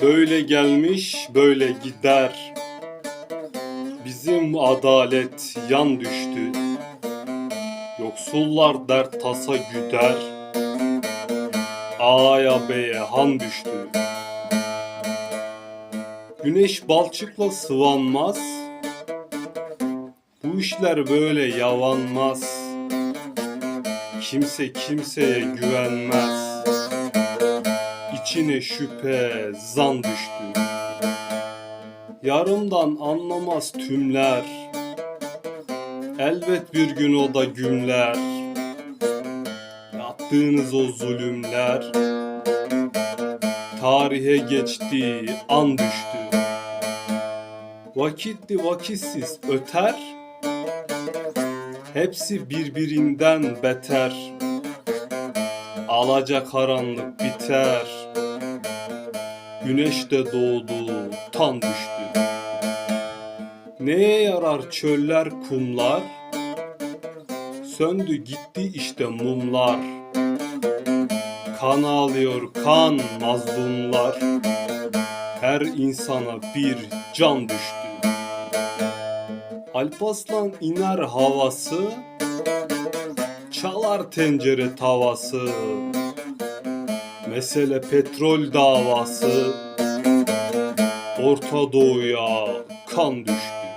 Böyle gelmiş böyle gider. Bizim adalet yan düştü. Yoksullar dert tasa güder. A'ya B'ye han düştü. Güneş balçıkla sıvanmaz. Bu işler böyle yavanmaz Kimse kimseye güvenmez İçine şüphe, zan düştü. Yarımdan anlamaz tümler. Elbet bir gün o da gümler. Yaptığınız o zulümler. Tarihe geçti, an düştü. Vakitli vakitsiz öter. Hepsi birbirinden beter. Alaca karanlık biter. Güneş de doğdu, tan düştü. Neye yarar çöller, kumlar? Söndü gitti işte mumlar. Kan ağlıyor kan mazlumlar. Her insana bir can düştü. Alpaslan iner havası, çalar tencere tavası. Mesele petrol davası Orta Doğu'ya kan düştü